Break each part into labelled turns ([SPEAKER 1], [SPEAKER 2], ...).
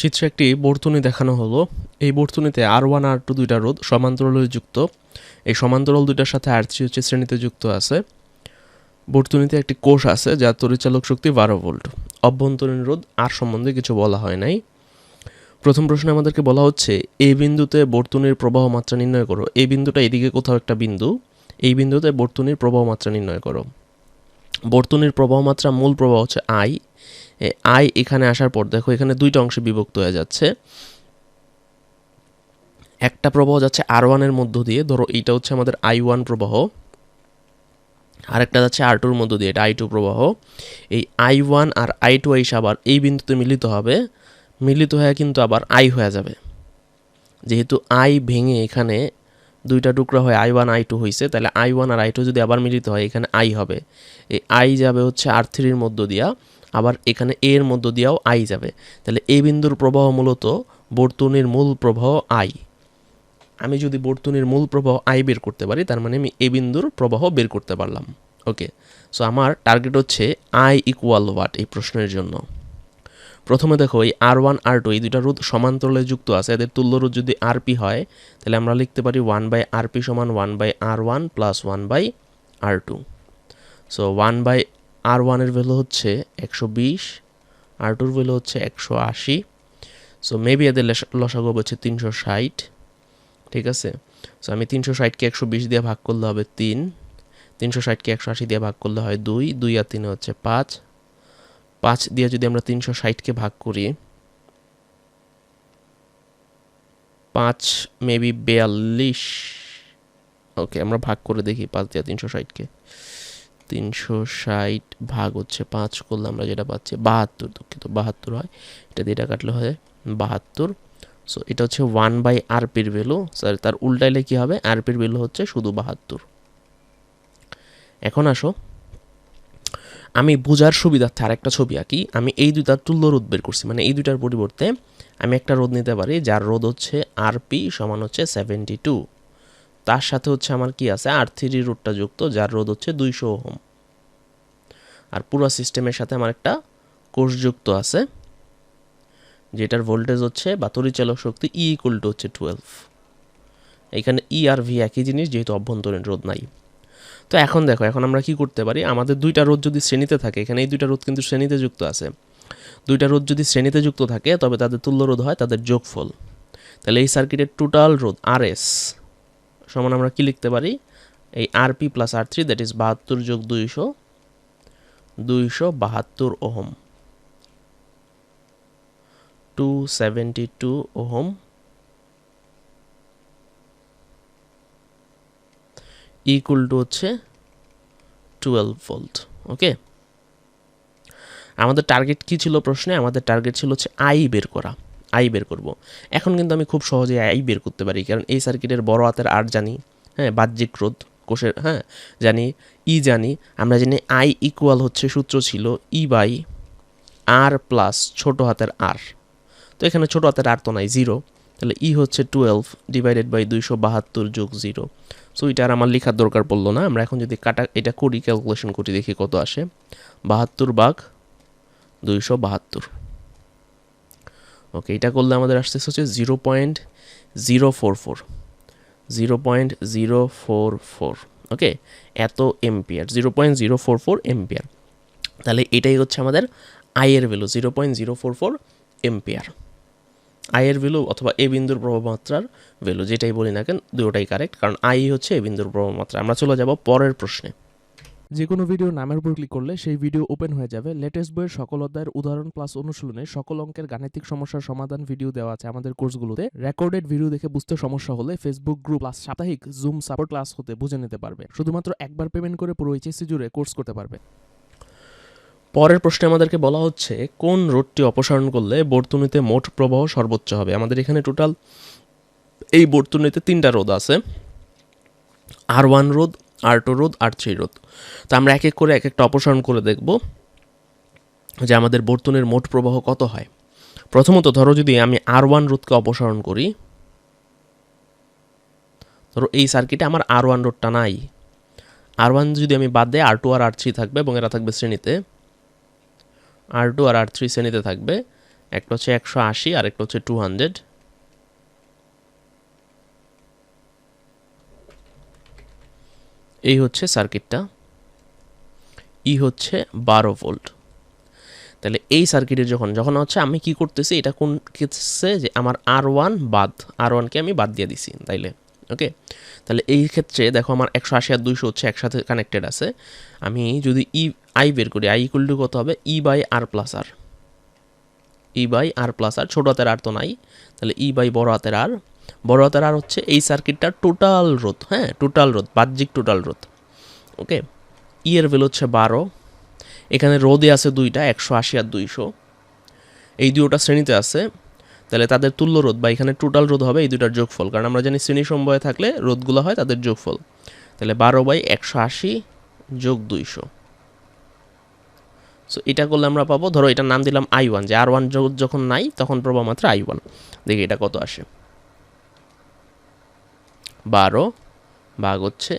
[SPEAKER 1] চিত্রে একটি বর্তনী দেখানো হলো। এই বর্তনীতে আর ওয়ান আর টু দুইটা রোধ সমান্তরালে যুক্ত। এই সমান্তরাল দুইটার সাথে আর থ্রি হচ্ছে শ্রেণীতে যুক্ত আছে। বর্তনীতে একটি কোষ আছে যার তরিচালক শক্তি বারো ভোল্ট। অভ্যন্তরীণ রোধ আর সম্বন্ধে কিছু বলা হয় নাই। প্রথম প্রশ্নে আমাদেরকে বলা হচ্ছে, এই বিন্দুতে বর্তনীর প্রবাহ মাত্রা নির্ণয় করো। এই বিন্দুটা এদিকে কোথাও একটা বিন্দু। এই বিন্দুতে বর্তনীর প্রবাহ মাত্রা নির্ণয় করো। বর্তনীর প্রবাহ মাত্রা মূল প্রবাহ হচ্ছে আই আই এখানে আসার পর দেখো এখানে দুইটা অংশে বিভক্ত হয়ে যাচ্ছে। একটা প্রবাহ যাচ্ছে আর ওয়ানের মধ্য দিয়ে, ধরো এইটা হচ্ছে আমাদের আই ওয়ান প্রবাহ, আরেকটা যাচ্ছে আর টুর মধ্য দিয়ে, এটা আই টু প্রবাহ। এই আই ওয়ান আর আই টু আইস আবার এই বিন্দুতে মিলিত হবে, মিলিত হয়ে কিন্তু আবার আই হয়ে যাবে। যেহেতু আই ভেঙে এখানে দুইটা টুকরা হয়ে আই ওয়ান আই টু হয়েছে তাহলে আই ওয়ান আর আই টু যদি আবার মিলিত হয়, এখানে আই হবে। এই আই যাবে হচ্ছে আর থ্রির মধ্য দিয়া। আবার এখানে এ এর মধ্য দিয়াও আই যাবে। তাহলে এ বিন্দুর প্রবাহ মূলত বর্তনীর মূল প্রবাহ আই আমি যদি বর্তনীর মূল প্রবাহ আই বের করতে পারি, তার মানে আমি এ বিন্দুর প্রবাহ বের করতে পারলাম। ওকে সো আমার টার্গেট হচ্ছে আই ইকুয়াল ওয়াট এই প্রশ্নের জন্য। প্রথমে দেখো, এই আর ওয়ান আর টু এই দুটা রোধ সমান্তরালে যুক্ত আছে। এদের তুল্য রোধ যদি আর পি হয়, তাহলে আমরা লিখতে পারি ওয়ান বাই আর পি সমান one by R one plus one by R two so one by R ওয়ানের ভ্যালু হচ্ছে একশো বিশ আর টুর ভ্যালু হচ্ছে একশো আশি সো মেবি এদের লসাগু হচ্ছে তিনশো ষাট, ঠিক আছে? সো আমি তিনশো ষাটকে একশো বিশ দিয়ে ভাগ করলে হবে তিন, তিনশো ষাটকে একশো আশি দিয়ে ভাগ করলে হয় দুই দুই আর তিনে হচ্ছে পাঁচ। পাঁচ দিয়ে যদি আমরা তিনশো ষাটকে ভাগ করি, পাঁচ মেবি বেয়াল্লিশ ওকে আমরা ভাগ করে দেখি পাঁচ দিয়ে তিনশো ষাটকে তিনশো ষাট ভাগ হচ্ছে পাঁচ করলে আমরা যেটা পাচ্ছি বাহাত্তর, দুঃখিত, বাহাত্তর হয়। এটা দিয়ে এটা কাটলে হয় বাহাত্তর। সো এটা হচ্ছে ওয়ান বাই আরপির ভ্যালু স্যার তার উল্টাইলে কী হবে? আরপির ভ্যালু হচ্ছে শুধু বাহাত্তর। এখন আসো। আমি বোঝার সুবিধার্থে আরেকটা ছবি আঁকি। আমি এই দুইটার তুল্য রোধ বের করছি। মানে এই দুইটার পরিবর্তে আমি একটা রোধ নিতে পারি, যার রোধ হচ্ছে আরপি সমান হচ্ছে সেভেন্টি টু তার সাথে হচ্ছে আমার কি আছে? আর থ্রি রোডটা যুক্ত, যার রোধ হচ্ছে দুইশো ওহম। আর পুরো সিস্টেমের সাথে আমার একটা কোষ যুক্ত আছে, যেটার ভোল্টেজ হচ্ছে বা তরিচালক শক্তি ই ইকুয়াল টু হচ্ছে টুয়েলভ এখানে ই আর ভি একই জিনিস, যেহেতু অভ্যন্তরীণ রোধ নাই। তো এখন দেখো, এখন আমরা কি করতে পারি? আমাদের দুইটা রোধ যদি শ্রেণীতে থাকে, এখানে এই দুইটা রোধ কিন্তু শ্রেণীতে যুক্ত আছে। দুইটা রোধ যদি শ্রেণীতে যুক্ত থাকে, তবে তাদের তুল্য রোধ হয় তাদের যোগফল। তাহলে এই সার্কিটের টোটাল রোধ আর এস সমান আমরা কি লিখতে পারি? এই R P plus R three that is বাহাত্তর যোগ দুইশো দুইশো বাহাত্তর ohm. Two seventy two ohm. Equal to হচ্ছে টুয়েলভ ভোল্ট ওকে আমাদের টার্গেট কি ছিল প্রশ্নে? আমাদের টার্গেট ছিল হচ্ছে আই বের করা। আই বের করব। এখন কিন্তু আমি খুব সহজে আই বের করতে পারি, কারণ এই সার্কিটের বড় হাতের আর জানি হ্যাঁ বাহ্যিক রোধ কোষের হ্যাঁ জানি, ই জানি, আমরা জানি আই ইকুয়াল হচ্ছে সূত্র ছিল ই বাই আর প্লাস ছোটো হাতের আর তো এখানে ছোটো হাতের আর তো নাই জিরো তাহলে ই হচ্ছে টুয়েলভ ডিভাইডেড বাই দুইশো বাহাত্তর যোগ জিরো সো এটা আর আমার লেখার দরকার পড়ল না। আমরা এখন যদি কাটা, এটা করি ক্যালকুলেশন করি, দেখি কত আসে। বাহাত্তর বাঘ দুইশো বাহাত্তর। ওকে এটা করলে আমাদের আসতে হচ্ছে zero point zero four four zero point zero four four okay এত ampere zero point zero four four ampere তাহলে এটাই হচ্ছে আমাদের আইয়ের value zero point zero four four ampere আয়ের ভ্যালু অথবা এ বিন্দুর প্রভাবমাত্রার ভ্যালু যেটাই বলি না কেন দুটোটাই কারেক্ট কারণ আই হচ্ছে এ বিন্দুর প্রভাবমাত্রা আমরা চলে যাব পরের প্রশ্নে।
[SPEAKER 2] যে কোনো ভিডিও নামের উপর ক্লিক করলে সেই ভিডিও ওপেন হয়ে যাবে। লেটেস্ট বইয়ের সকল অধ্যায়ের উদাহরণ প্লাস অনুশীলনে সকল অঙ্কের গাণিতিক সমস্যার সমাধান ভিডিও দেওয়া আছে আমাদের কোর্সগুলোতে রেকর্ডেড ভিডিও দেখে বুঝতে সমস্যা হলে ফেসবুক গ্রুপ প্লাস সাপ্তাহিক জুম সাপোর্ট ক্লাস হতে বুঝে নিতে পারবে। শুধুমাত্র একবার পেমেন্ট করে পুরো এইচএসসি জুড়ে কোর্স করতে পারবে।
[SPEAKER 1] পরের প্রশ্নে আমাদেরকে বলা হচ্ছে, কোন রোডটি অপসারণ করলে বর্তনীতে মোট প্রবাহ সর্বোচ্চ হবে? আমাদের এখানে টোটাল এই বর্তনীতে তিনটা রোদ আছে। আর ওয়ান রোদ আর টু রোদ আর থ্রি রোদ তো আমরা এক এক করে এক একটা অপসারণ করে দেখব যে আমাদের বর্তনের মোট প্রবাহ কত হয়। প্রথমত ধরো যদি আমি আর ওয়ান রোদকে অপসারণ করি, ধরো এই সার্কিটে আমার আর ওয়ান রোডটা নাই। আর ওয়ান যদি আমি বাদ দেয় আর টু আর আর থ্রি থাকবে এবং এরা থাকবে শ্রেণীতে। আর টু আর আর থ্রি শ্রেণীতে থাকবে। একটা হচ্ছে একশো আশি আর একটা হচ্ছে টু হান্ড্রেড এই হচ্ছে সার্কিটটা। ই হচ্ছে বারো ভোল্ট। তাহলে এই সার্কিটে যখন যখন হচ্ছে আমি কি করতেছি, এটা কোন ক্ষেত্রে যে আমার আর ওয়ান বাদ আর ওয়ানকে আমি বাদ দিয়ে দিছি তাইলে ওকে তাহলে এই ক্ষেত্রে দেখো আমার একশো আশি আর দুইশো হচ্ছে একসাথে কানেক্টেড আছে। আমি যদি ই আই বের করি আই ইকুয়াল টু কত হবে? E by R plus R E by R plus R ছোটো হাতের আর তো নাই। তাহলে ই বাই বড় হাতের আর বড় হাতের আর হচ্ছে এই সার্কিটটার টোটাল রোধ হ্যাঁ টোটাল রোধ, বাহ্যিক টোটাল রোধ ওকে ই এর ভ্যালু হচ্ছে বারো, এখানে রোদে আছে দুইটা, একশো আশি আর দুইশো। এই দুটোটা শ্রেণীতে আছে, তাহলে তাদের তুল্য রোধ বা এখানে টোটাল রোধ হবে এই দুটার যোগফল, কারণ আমরা জানি শ্রেণি সমবায়ে থাকলে রোধগুলো হয় তাদের যোগফল। তাহলে বারো বাই একশো আশি যোগ দুইশো। সো এটা করলে আমরা পাবো, ধরো এটার নাম দিলাম আই ওয়ান যে আর ওয়ান যখন নাই, তখন প্রবাহ মাত্র আই ওয়ান দেখি এটা কত আসে। বারো ভাগ হচ্ছে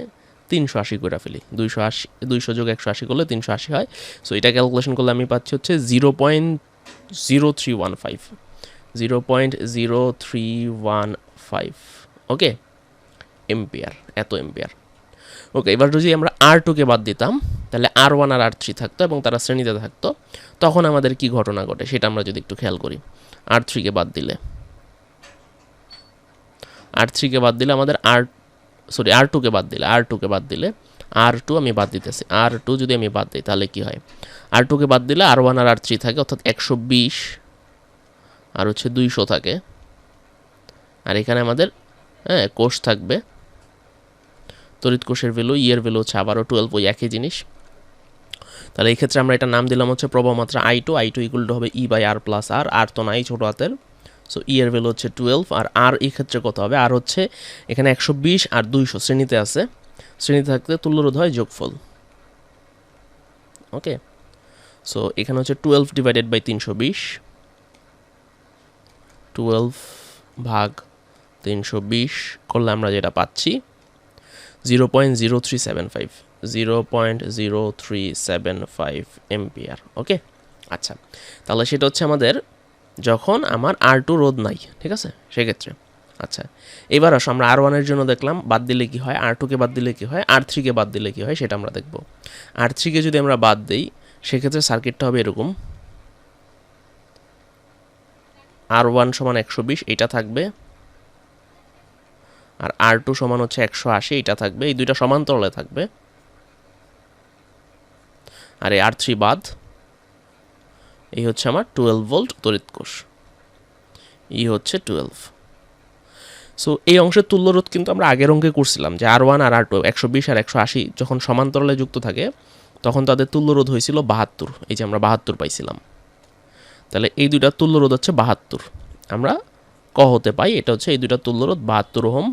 [SPEAKER 1] তিনশো আশি করে ফেলি। দুইশো আশি, দুইশো যোগ একশো আশি করলে তিনশো আশি হয়। সো এটা ক্যালকুলেশন করলে আমি পাচ্ছি হচ্ছে zero point zero three one five zero point zero three one five okay ampere এত এম্পিয়ার ওকে এবার যদি আমরা আর টুকে বাদ দিতাম, তাহলে আর ওয়ান আর আর থ্রি থাকতো এবং তারা শ্রেণীতে থাকতো, তখন আমাদের কি ঘটনা ঘটে? সেটা আমরা যদি একটু খেয়াল করি। আর থ্রিকে বাদ দিলে। আর থ্রিকে বাদ দিলে আমাদের আর সরি আর টুকে বাদ দিলে আর টুকে বাদ দিলে আর টু আমি বাদ দিতেছি। আর টু যদি আমি বাদ দিই, তাহলে কি হয়? আর টুকে বাদ দিলে আর ওয়ান আর আর থ্রি থাকে, অর্থাৎ একশো বিশ, আর হচ্ছে দুইশো থাকে। আর এখানে আমাদের হ্যাঁ কোষ থাকবে। তড়িৎ কোষের ভ্যালু ইয়ের ভ্যালু হচ্ছে আবারও টুয়েলভ ওই একই জিনিস। তাহলে এই ক্ষেত্রে আমরা এটা নাম দিলাম হচ্ছে প্রবাহ মাত্রা I two I two equal to হবে ই বাই আর প্লাস আর আর তো নাই ছোটো হাতের। সো ই ভ্যালু হচ্ছে টুয়েলভ আর আর এই ক্ষেত্রে কত হবে? আর হচ্ছে এখানে একশো বিশ আর দুইশো শ্রেণীতে আছে। শ্রেণীতে থাকতে তুল্যরোধ হয় যোগফল। ওকে সো এখানে হচ্ছে টুয়েলভ ডিভাইডেড বাই তিনশো বিশ। টুয়েলভ ভাগ তিনশো বিশ করলে আমরা যেটা পাচ্ছি zero point zero three seven five zero point zero three seven five ampere okay আচ্ছা। তাহলে সেটা হচ্ছে আমাদের যখন আমার আর টু রোধ নাই, ঠিক আছে? সেক্ষেত্রে। আচ্ছা এবার আসো, আমরা আর ওয়ানের জন্য দেখলাম, বাদ দিলে কি হয়? আর টুকে বাদ দিলে কি হয়? আর থ্রিকে বাদ দিলে কি হয়? সেটা আমরা দেখব। আর থ্রিকে যদি আমরা বাদ দিই, সেক্ষেত্রে সার্কিটটা হবে এরকম। আর ওয়ান সমান একশো বিশ, এটা থাকবে। আর আর টু সমান হচ্ছে একশো আশি, এটা থাকবে। এই দুইটা সমান্তরালে থাকবে। আর এই আর থ্রি বাদ। এই হচ্ছে আমার টুয়েলভ ভোল্ট তড়িৎ কোষ। ই হচ্ছে টুয়েলভ সো এই অংশের তুল্যরোধ কিন্তু আমরা আগের অঙ্কে করছিলাম, যে আর ওয়ান আর আর টু একশো বিশ আর একশো আশি যখন সমান্তরালে যুক্ত থাকে, তখন তাদের তুল্যরোধ হয়েছিল বাহাত্তর, এই যে আমরা বাহাত্তর পাইছিলাম। তাহলে এই দুইটার তুল্যরোধ হচ্ছে বাহাত্তর। আমরা ক হতে পাই, এটা হচ্ছে এই দুইটার তুল্যরোধ বাহাত্তর ওহম।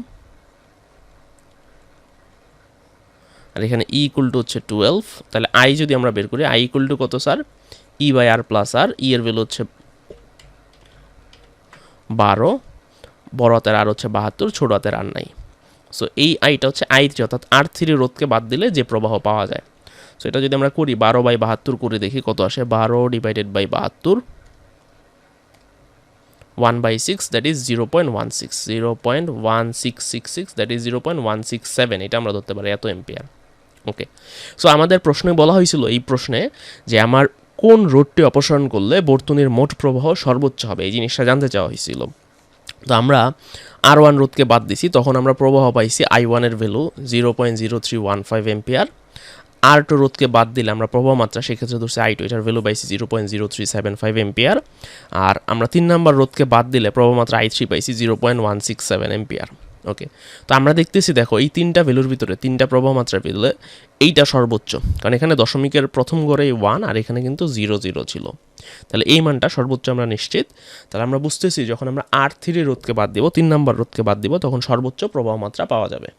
[SPEAKER 1] আর এখানে ই ইকুয়াল টু হচ্ছে টুয়েলভ তাহলে আই যদি আমরা বের করি আই ইকুয়াল টু কত sir E by R plus R E এর ভ্যালু হচ্ছে বারো, বড় হাতের আর হচ্ছে বাহাত্তর, ছোট হাতের আর নাই। সো এই আইটা হচ্ছে আই থ্রি অর্থাৎ আর থ্রি রোধকে বাদ দিলে যে প্রবাহ পাওয়া যায়। সো এটা যদি আমরা করি, বারো বাই বাহাত্তর করে দেখি কত আসে? বারো ডিভাইডেড বাই বাহাত্তর one by six that is zero point one six zero point one six six six that is zero point one six seven এটা আমরা ধরতে পারি, এত এম্পিয়ার ওকে সো আমাদের প্রশ্নে বলা হয়েছিল এই প্রশ্নে যে আমার কোন রোডটি অপসারণ করলে বর্তনীর মোট প্রবাহ সর্বোচ্চ হবে? এই জিনিসটা জানতে চাওয়া হয়েছিল। তো আমরা আর ওয়ান রোধকে বাদ দিছি, তখন আমরা প্রবাহ পাইছি আই ওয়ানের value zero point zero three one five ampere R two রোধকে বাদ দিলে আমরা প্রবাহ মাত্রা, সেক্ষেত্রে ধরছি আই টু এটার ভ্যালু পাইছি zero point zero three seven five ampere আর আমরা তিন নাম্বার রোধকে বাদ দিলে প্রবাহ মাত্রা আই থ্রি পাইছি zero point one six seven ampere okay তো আমরা দেখতেছি, দেখো, এই তিনটা ভ্যালুর ভিতরে, তিনটা প্রবাহ মাত্রা পেলে এইটা সর্বোচ্চ। কারণ এখানে দশমিকের প্রথম গড়ে ওয়ান আর এখানে কিন্তু জিরো জিরো ছিল। তাহলে এই মানটা সর্বোচ্চ আমরা নিশ্চিত। তাহলে আমরা বুঝতেছি, যখন আমরা আর থ্রি রোধকে বাদ দিব, তিন নম্বর রোধকে বাদ দিব, তখন সর্বোচ্চ প্রবাহ মাত্রা পাওয়া যাবে।